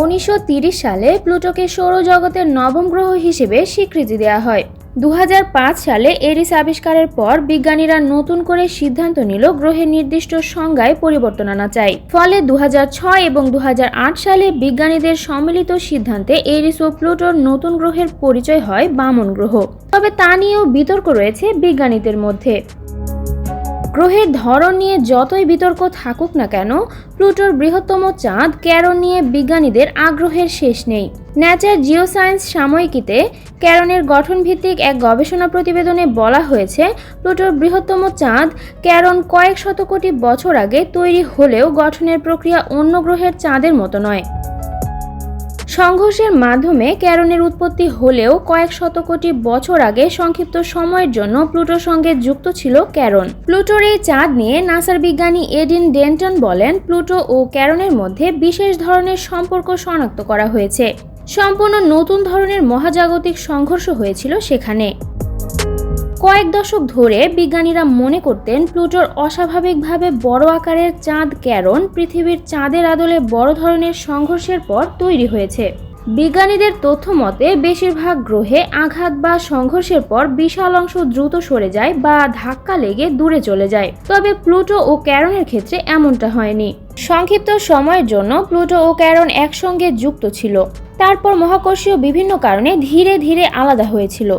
উনিশশো সালে প্লুটোকে সৌরজগতের নবম গ্রহ হিসেবে স্বীকৃতি দেওয়া হয়। দু হাজার পাঁচ সালে এরিস আবিষ্কারের পর বিজ্ঞানীরা নতুন করে সিদ্ধান্ত নিল গ্রহের নির্দিষ্ট সংজ্ঞায় পরিবর্তন আনা চাই। ফলে দু হাজার ছয় এবং দু হাজার আট সালে বিজ্ঞানীদের সম্মিলিত সিদ্ধান্তে এরিস ও প্লুটোর নতুন গ্রহের পরিচয় হয় বামন গ্রহ। তবে তা নিয়েও বিতর্ক রয়েছে বিজ্ঞানীদের মধ্যে। গ্রহের ধরন নিয়ে যতই বিতর্ক থাকুক না কেন, প্লুটোর বৃহত্তম চাঁদ ক্যারন নিয়ে বিজ্ঞানীদের আগ্রহের শেষ নেই। ন্যাচার জিওসায়েন্স সাময়িকীতে ক্যারনের গঠনভিত্তিক এক গবেষণা প্রতিবেদনে বলা হয়েছে, প্লুটোর বৃহত্তম চাঁদ ক্যারন কয়েক শত কোটি বছর আগে তৈরি হলেও গঠনের প্রক্রিয়া অন্য গ্রহের চাঁদের মতো নয়। সংঘর্ষের মাধ্যমে ক্যারনের উৎপত্তি হলেও কয়েক শত কোটি বছর আগে সংক্ষিপ্ত সময়ের জন্য প্লুটোর সঙ্গে যুক্ত ছিল ক্যারন। প্লুটোর এই চাঁদ নিয়ে নাসার বিজ্ঞানী এডিন ডেন্টন বলেন, প্লুটো ও ক্যারনের মধ্যে বিশেষ ধরনের সম্পর্ক শনাক্ত করা হয়েছে। সম্পূর্ণ নতুন ধরনের মহাজাগতিক সংঘর্ষ হয়েছিল সেখানে। কয়েক দশক ধরে বিজ্ঞানীরা মনে করতেন প্লুটোর অস্বাভাবিকভাবে বড় আকারের চাঁদ ক্যারন পৃথিবীর চাঁদের আদলে বড় ধরনের সংঘর্ষের পর তৈরি হয়েছে। বিজ্ঞানীদের তথ্য মতে, বেশিরভাগ গ্রহে আঘাত বা সংঘর্ষের পর বিশাল অংশ দ্রুত সরে যায় বা ধাক্কা লেগে দূরে চলে যায়। তবে প্লুটো ও ক্যারনের ক্ষেত্রে এমনটা হয়নি। সংক্ষিপ্ত সময়ের জন্য প্লুটো ও ক্যারন একসঙ্গে যুক্ত ছিল। তারপর মহাকর্ষীয় বিভিন্ন কারণে ধীরে ধীরে আলাদা হয়েছিল।